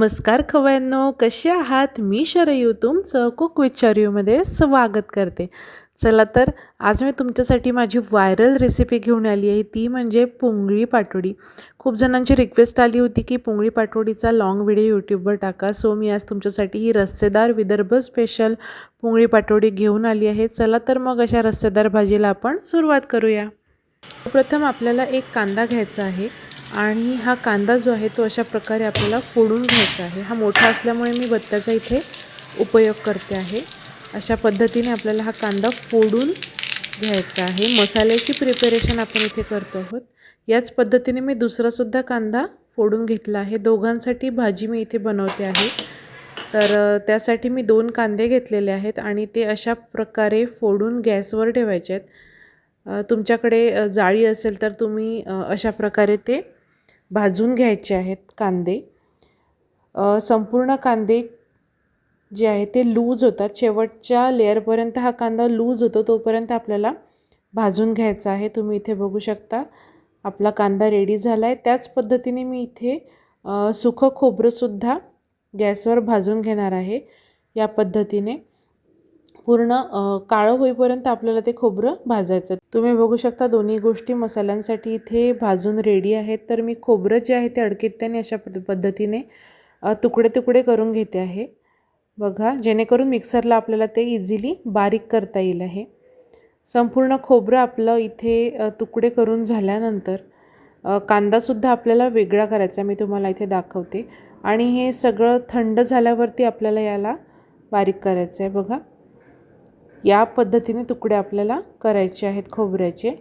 नमस्कार खवयांनो कसे आहात? मी शरयू तुमचं कुक विचारयूमध्ये स्वागत करते. चला तर आज मी तुमच्यासाठी माझी व्हायरल रेसिपी घेऊन आली आहे. ती म्हणजे पुंगळी पाटोडी. खूप जणांची रिक्वेस्ट आली होती की पुंगळी पाटोडीचा लाँग व्हिडिओ यूट्यूबवर टाका. सो मी आज तुमच्यासाठी ही रस्सेदार विदर्भ स्पेशल पुंगळी पाटोडी घेऊन आली आहे. चला तर मग अशा रस्सेदार भाजीला आपण सुरुवात करूया. प्रथम आपल्याला एक कांदा घ्यायचा आहे. आणि हा कांदा जो आहे तो अशा प्रकारे आपल्याला फोडून घ्यायचा आहे. हा मोठा असल्यामुळे मी बत्त्याचा इथे उपयोग करते आहे. अशा पद्धतीने आपल्याला हा कांदा फोडून घ्यायचा आहे. मसाल्याची प्रिपरेशन आपण इथे करतो आहोत. याच पद्धतीने मी दुसरासुद्धा कांदा फोडून घेतला आहे. दोघांसाठी भाजी मी इथे बनवते आहे. तर त्यासाठी मी दोन कांदे घेतलेले आहेत आणि ते अशा प्रकारे फोडून गॅसवर ठेवायचे आहेत. तुमच्याकडे जाळी असेल तर तुम्ही अशा प्रकारे ते भाजून घ्यायचे आहेत कांदे. संपूर्ण कांदे जे आहे ते लूज होतात. शेवटच्या लेअरपर्यंत हा कांदा लूज होतो तोपर्यंत आपल्याला भाजून घ्यायचा आहे. तुम्ही इथे बघू शकता आपला कांदा रेडी झाला आहे त्याच पद्धतीने मी इथे सुखं खोबरंसुद्धा गॅसवर भाजून घेणार आहे या पद्धतीने. पूर्ण काळं होईपर्यंत आपल्याला ते खोबरं भाजायचं. तुम्ही बघू शकता दोन्ही गोष्टी मसाल्यांसाठी इथे भाजून रेडी आहेत. तर मी खोबरं जे आहे ते अडकित्याने अशा पद्धतीने तुकडे तुकडे करून घेते आहे. बघा जेणेकरून मिक्सरला आपल्याला ते इझिली बारीक करता येईल आहे. संपूर्ण खोबरं आपलं इथे तुकडे करून झाल्यानंतर कांदासुद्धा आपल्याला वेगळा करायचा मी तुम्हाला इथे दाखवते. आणि हे सगळं थंड झाल्यावरती आपल्याला याला बारीक करायचं आहे. बघा. या पद्धतीने तुकडे आपल्याला करायचे आहेत खोबऱ्याचे.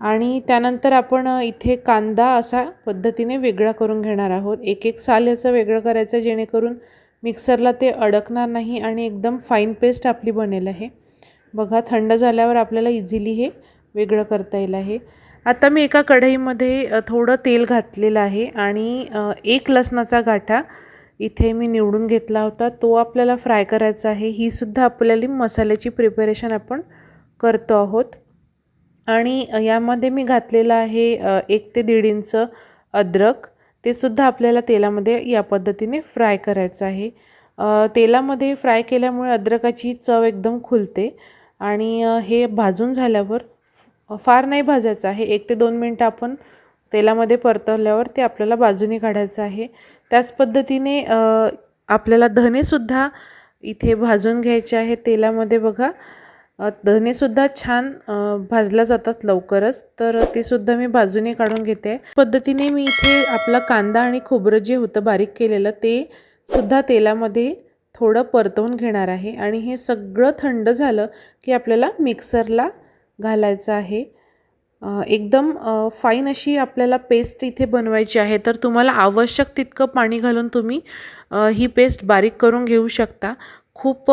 आणि त्यानंतर आपण इथे कांदा असा पद्धतीने वेगळा करून घेणार आहोत. एक एक साल याचं वेगळं करायचं जेणेकरून मिक्सरला ते अडकणार नाही आणि एकदम फाईन पेस्ट आपली बनेल आहे. बघा थंड झाल्यावर आपल्याला इझिली हे वेगळं करता येईल आहे. आता मी एका कढईमध्ये थोडं तेल घातलेलं आहे आणि एक लसणाचा गाठा इथे मी निवडून घेतला होता. तो आपल्याला फ्राय करायचा आहे. ही सुद्धा आपल्याला मसाल्याची प्रिपरेशन आपण करतो आहोत. आणि यामध्ये मी घातलेलं आहे एक ते दीड इंच अद्रक. ते सुद्धा आपल्याला तेलामध्ये या पद्धतीने फ्राय करायचं आहे. तेलामध्ये फ्राय केल्यामुळे अद्रकाची चव एकदम खुलते. आणि हे भाजून झाल्यावर फार नाही भाजायचं आहे. एक ते दोन मिनटं आपण तेलामध्ये परतवल्यावर ते आपल्याला बाजूने काढायचं आहे. त्याच पद्धतीने आपल्याला धनेसुद्धा इथे भाजून घ्यायचे आहे. तेलामध्ये बघा धनेसुद्धा छान भाजल्या जातात लवकरच. तर ते सुद्धा मी बाजूने काढून घेते. पद्धतीने मी इथे आपला कांदा आणि खोबरं जे होतं बारीक केलेलं ते सुद्धा तेलामध्ये थोडं परतवून घेणार आहे. आणि हे सगळं थंड झालं की आपल्याला मिक्सरला घालायचं आहे. एकदम फाईन अशी आपल्याला पेस्ट इथे बनवायची आहे. तर तुम्हाला आवश्यक तितकं पाणी घालून तुम्ही ही पेस्ट बारीक करून घेऊ शकता. खूप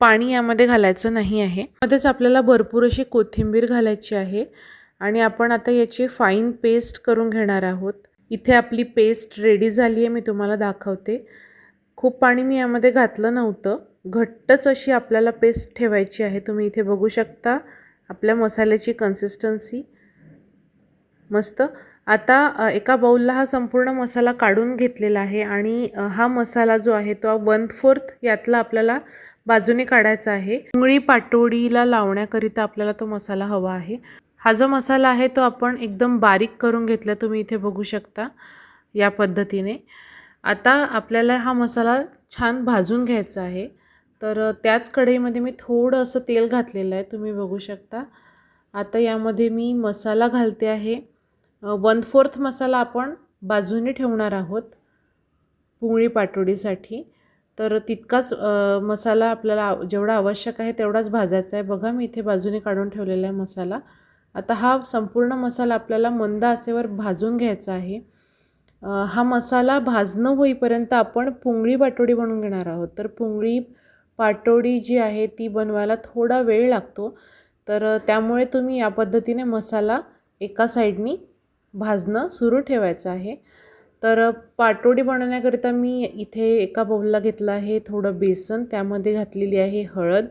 पाणी यामध्ये घालायचं नाही आहे. मध्येच आपल्याला भरपूर अशी कोथिंबीर घालायची आहे. आणि आपण आता याची फाईन पेस्ट करून घेणार आहोत. इथे आपली पेस्ट रेडी झाली आहे मी तुम्हाला दाखवते. खूप पाणी मी यामध्ये घातलं नव्हतं. घट्टच अशी आपल्याला पेस्ट ठेवायची आहे. तुम्ही इथे बघू शकता आपल्या मसाल्याची कन्सिस्टन्सी मस्त. आता एका बाऊलला हा संपूर्ण मसाला काढून घेतलेला आहे आणि हा मसाला जो आहे तो वन फोर्थ यातला आपल्याला बाजूने काढायचा आहे. मुंगळी पाटोडीला लावण्याकरिता आपल्याला तो मसाला हवा आहे. हा जो मसाला आहे तो आपण एकदम बारीक करून घेतला तुम्ही इथे बघू शकता या पद्धतीने. आता आपल्याला हा मसाला छान भाजून घ्यायचा आहे. तर त्याच कढईमध्ये मी थोडं असं तेल घातलेलं आहे तुम्ही बघू शकता. आता यामध्ये मी मसाला घालते आहे. वन फोर्थ मसाला आपण बाजूने ठेवणार आहोत पुंगळी पाटोडीसाठी. तर तितकाच मसाला आपल्याला जेवढा आवश्यक आहे तेवढाच भाजायचा आहे. बघा मी इथे बाजूने काढून ठेवलेला आहे मसाला. आता हा संपूर्ण मसाला आपल्याला मंद आसेवर भाजून घ्यायचा आहे. हा मसाला भाजणं होईपर्यंत आपण पुंगळी पाटोडी बनवून घेणार आहोत. तर पुंगळी पाटोडी जी आहे ती बनवायला थोडा वेळ लागतो. तर त्यामुळे तुम्ही या पद्धतीने मसाला एका साईडनी भाजणं सुरू ठेवायचं आहे. तर पाटोडी बनवण्याकरिता मी इथे एका बाऊलला घेतलं आहे थोडं बेसन त्यामध्ये घातलेली आहे हळद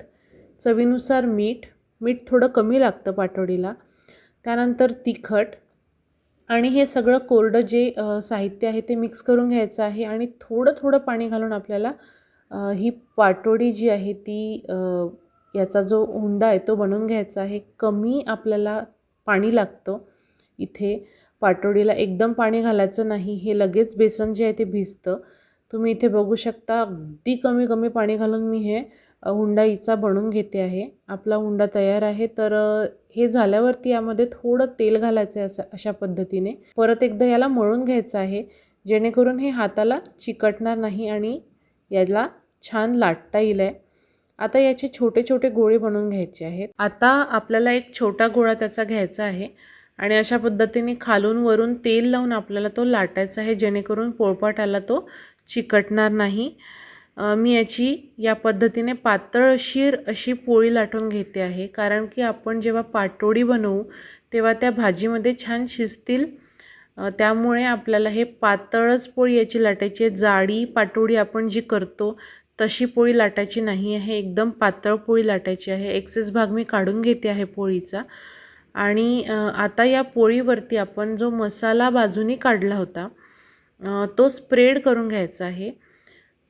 चवीनुसार मीठ. मीठ थोडं कमी लागतं पाटोडीला. त्यानंतर तिखट आणि हे सगळं कोरडं जे साहित्य आहे ते मिक्स करून घ्यायचं आहे आणि थोडं थोडं पाणी घालून आपल्याला ही पाटोडी जी आहे ती याचा जो हुंडा आहे तो बनवून घ्यायचा आहे. कमी आपल्याला पाणी लागतं इथे. पाटोडीला एकदम पाणी घालायचं नाही हे लगेच बेसन जे आहे ते भिजतं. तुम्ही इथे बघू शकता अगदी कमी कमी पाणी घालून मी हे हुंडाईचा बनवून घेते आहे. आपला हुंडा तयार आहे तर हे झाल्यावरती यामध्ये थोडं तेल घालायचं आहे असं अशा पद्धतीने. परत एकदा याला मळून घ्यायचं आहे जेणेकरून हे हाताला चिकटणार नाही आणि याला छान लाटता येईल आहे. आता याचे छोटे छोटे गोळे बनवून घ्यायचे आहेत. आता आपल्याला एक छोटा गोळा त्याचा घ्यायचा आहे. आणि अशा पद्धतीने खालून वरून तेल लावून आपल्याला तो लाटायचा आहे जेणेकरून पोळपाटाला तो चिकटणार नाही. मी याची या पद्धतीने पातळशीर अशी पोळी लाटून घेते आहे कारण की आपण जेव्हा पाटोडी बनवू तेव्हा त्या भाजीमध्ये छान शिजतील. त्यामुळे आपल्याला हे पातळच पोळी याची लाटायची आहे. जाडी पाटोडी आपण जी करतो तशी पोळी लाटायची नाही आहे. एकदम पातळ पोळी लाटायची आहे. एक्सेस भाग मी काढून घेते आहे पोळीचा. आणि आता या पोळीवरती आपण जो मसाला बाजूनी काढला होता तो स्प्रेड करून घ्यायचा आहे.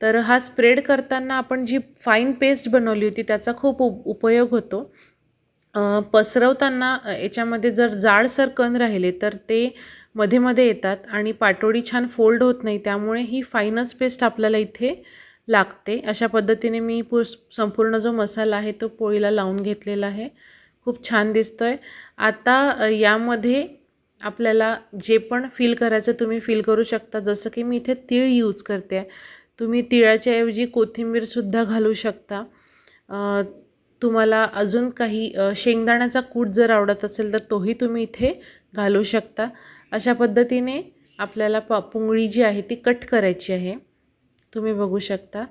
तर हा स्प्रेड करताना आपण जी फाईन पेस्ट बनवली होती त्याचा खूप उप उपयोग होतो. पसरवताना याच्यामध्ये जर जाडसर कण राहिले तर ते मध्ये मध्ये येतात आणि पाटोडी छान फोल्ड होत नाही त्यामुळे ही फाईनच पेस्ट आपल्याला इथे लागते. अशा पद्धतीने मी पू संपूर्ण जो मसाला आहे तो पोळीला लावून घेतलेला आहे. खूप छान दिसतो आहे आता यामध्ये आपल्याला जे पण फील करायचं तुम्ही फील करू शकता. जसं की मी इथे तीळ यूज करते. आहे तुम्ही तिळाच्या ऐवजी कोथिंबीरसुद्धा घालू शकता. तुम्हाला अजून काही शेंगदाण्याचा कूट जर आवडत असेल तर तोही तुम्ही इथे घालू शकता. अशा पद्धतीने आपल्याला पा पुंगळी जी आहे ती कट करायची आहे. तुम्ही बघू शकता.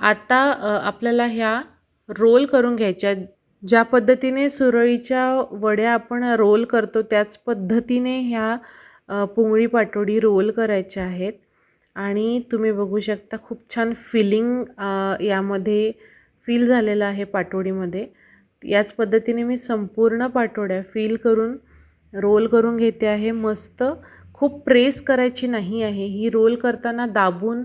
आता आपल्याला ह्या रोल करून घ्यायच्या ज्या पद्धतीने सुरळीच्या वड्या आपण रोल करतो त्याच पद्धतीने ह्या पुंगळी पाटोडी रोल करायच्या आहेत. आणि तुम्ही बघू शकता खूप छान फिलिंग यामध्ये फील झालेलं आहे पाटोडीमध्ये. याच पद्धतीने मी संपूर्ण पाटोड्या फील करून रोल करून घेते आहे. मस्त खूप प्रेस करायची नाही आहे. ही रोल करताना दाबून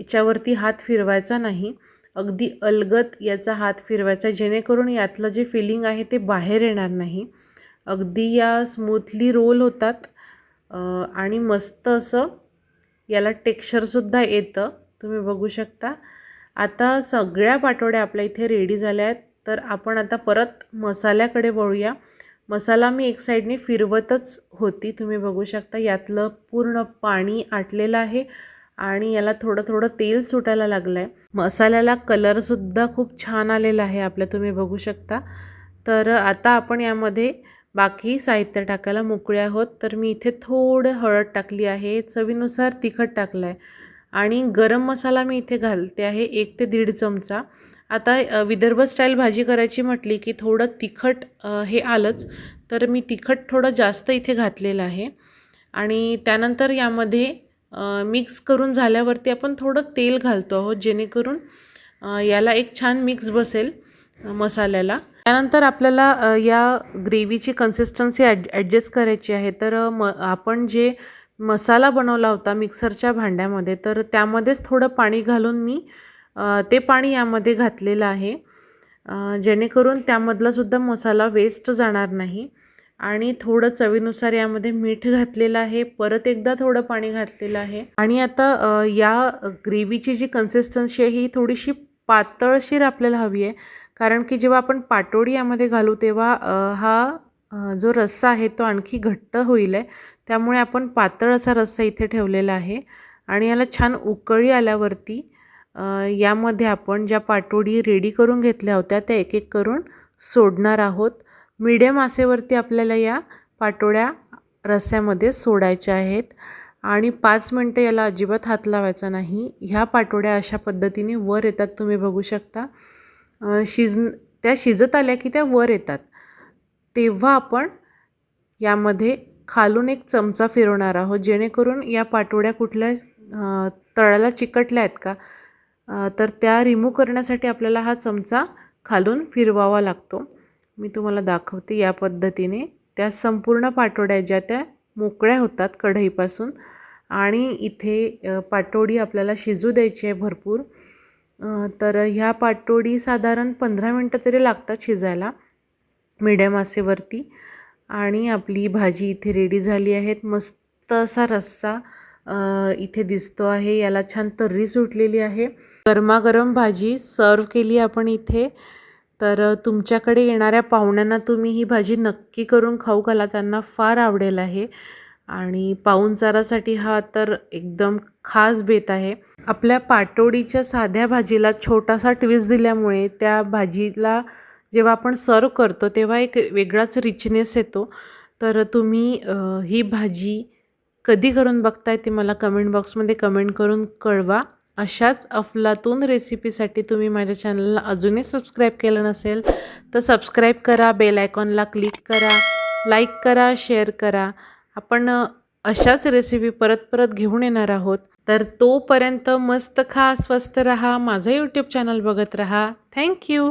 याच्यावरती हात फिरवायचा नाही. अगदी अलगत याचा हात फिरवायचा जेणेकरून यातलं जे फिलिंग आहे ते बाहेर येणार नाही. अगदी या स्मूथली रोल होतात आणि मस्त असं याला टेक्स्चरसुद्धा येतं. तुम्ही बघू शकता. आता सगळ्या पाटोड्या आपल्या इथे रेडी झाल्या आहेत. तर आपण आता परत मसाल्याकडे वळूया. मसाला मी एक साईडने फिरवतच होती. तुम्ही बघू शकता यातलं पूर्ण पाणी आटलेलं आहे. आणि याला थोडं थोडं तेल सुटायला लागलं आहे मसाल्याला कलरसुद्धा खूप छान आलेला आहे आपल्या तुम्ही बघू शकता. तर आता आपण यामध्ये बाकी साहित्य टाकायला मोकळे आहोत. तर मी इथे थोडं हळद टाकली आहे चवीनुसार तिखट टाकलं आहे आणि गरम मसाला मी इथे घालते आहे एक ते दीड चमचा. आता विदर्भ स्टाईल भाजी करायची म्हटली की थोडं तिखट हे आलंच. तर मी तिखट थोडं जास्त इथे घातलेलं आहे. आणि त्यानंतर यामध्ये मिक्स करून झाल्यावरती आपण थोडं तेल घालतो आहोत जेणेकरून याला एक छान मिक्स बसेल मसाल्याला. त्यानंतर आपल्याला या ग्रेव्हीची कन्सिस्टन्सी ॲड ॲडजस्ट करायची आहे. तर म आपण जे मसाला बनवला होता मिक्सरच्या भांड्यामध्ये तर त्यामध्येच थोडं पाणी घालून मी ते पाणी यामध्ये घातलेलं आहे. जेणेकरून त्यामधलासुद्धा मसाला वेस्ट जाणार नाही. आणि थोडं चवीनुसार यामध्ये मीठ घातलेलं आहे. परत एकदा थोडं पाणी घातलेलं आहे. आणि आता या ग्रेव्हीची जी कन्सिस्टन्सी आहे ही थोडीशी पातळशीर आपल्याला हवी आहे. कारण की जेव्हा आपण पाटोडी यामध्ये घालू तेव्हा हा जो रस्सा आहे तो आणखी घट्ट होईल आहे. त्यामुळे आपण पातळ असा रस्सा इथे ठेवलेला आहे. आणि याला छान उकळी आल्यावरती यामध्ये आपण ज्या पाटोडी रेडी करून घेतल्या होत्या त्या एक एक करून सोडणार आहोत. मीडियम आसेवरती आपल्याला या पाटोळ्या रस्स्यामध्ये सोडायच्या आहेत. आणि पाच मिनटं याला अजिबात हात लावायचा नाही. ह्या पाटोड्या अशा पद्धतीने वर येतात तुम्ही बघू शकता. शिज त्या शिजत आल्या की त्या वर येतात. तेव्हा आपण यामध्ये खालून एक चमचा फिरवणार आहोत. जेणेकरून या पाटोड्या कुठल्या तळाला चिकटल्या आहेत का? तर त्या रिमूव्ह करण्यासाठी आपल्याला हा चमचा खालून फिरवावा लागतो. मी तुम्हाला दाखवते या पद्धतीने. त्या संपूर्ण पाटोड्या ज्या त्या मोकळ्या होतात कढईपासून आणि इथे पाटोडी आपल्याला शिजू द्यायची आहे भरपूर. तर ह्या पाटोडी साधारण पंधरा मिनटं तरी लागतात शिजायला मिडियम आसेवरती आणि आपली भाजी इथे रेडी झाली आहेत मस्त असा रस्सा इथे दिसतो आहे. याला छान तर्री सुटलेली आहे. गरमागरम भाजी सर्व केली आपण इथे. तर तुमच्याकडे येणाऱ्या पाहुण्यांना तुम्ही ही भाजी नक्की करून खाऊ घाला त्यांना फार आवडेल आहे. आणि पाहुणचारासाठी हा तर एकदम खास बेत आहे. आपल्या पाटोडीच्या साध्या भाजीला छोटासा ट्विस्ट दिल्यामुळे त्या भाजीला जेव्हा आपण सर्व करतो तेव्हा एक वेगळाच रिचनेस येतो. तर तुम्ही ही भाजी कधी करून बघताय ते मला कमेंट बॉक्समध्ये कमेंट करून कळवा. अशाच अफलातून रेसिपीसाठी तुम्ही माझ्या चॅनलला अजूनही सबस्क्राईब केलं नसेल तर सबस्क्राईब करा बेल आयकॉनला क्लिक करा लाईक करा शेअर करा. आपण अशाच रेसिपी परत परत घेऊन येणार आहोत. तर तोपर्यंत मस्त खा स्वस्त रहा माझं यूट्यूब चॅनल बघत रहा. थँक्यू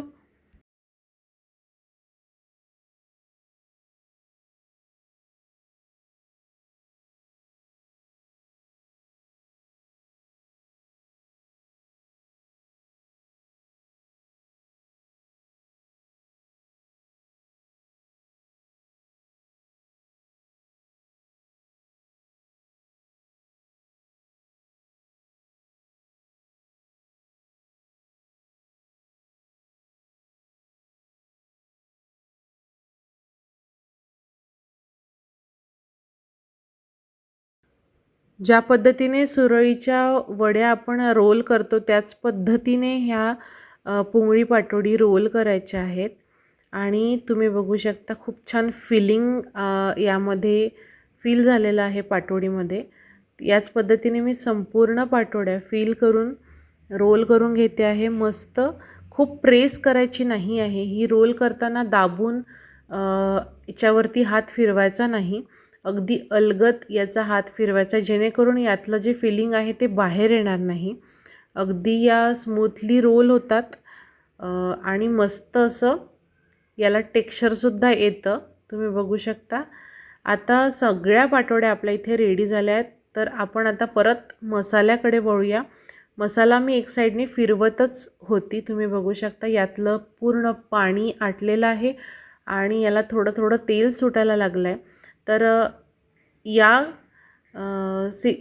ज्या पद्धतीने सुरळीच्या वड्या आपण रोल करतो त्याच पद्धतीने ह्या पुंगळी पाटोडी रोल करायच्या आहेत. आणि तुम्ही बघू शकता खूप छान फिलिंग यामध्ये फील झालेलं आहे पाटोडीमध्ये. याच पद्धतीने मी संपूर्ण पाटोड्या फील करून रोल करून घेते आहे. मस्त खूप प्रेस करायची नाही आहे. ही रोल करताना दाबून याच्यावरती हात फिरवायचा नाही. अगदी अलगत याचा हात फिरवायचा जेणेकरून यातलं जे फिलिंग आहे ते बाहेर येणार नाही. अगदी या स्मूथली रोल होतात आणि मस्त असं याला टेक्स्चरसुद्धा येतं. तुम्ही बघू शकता. आता सगळ्या पाटोड्या आपल्या इथे रेडी झाल्या आहेत. तर आपण आता परत मसाल्याकडे वळूया. मसाला मी एक साईडने फिरवतच होती. तुम्ही बघू शकता यातलं पूर्ण पाणी आटलेलं आहे आणि याला थोडं थोडं तेल सुटायला लागलं आहे तर या सि सी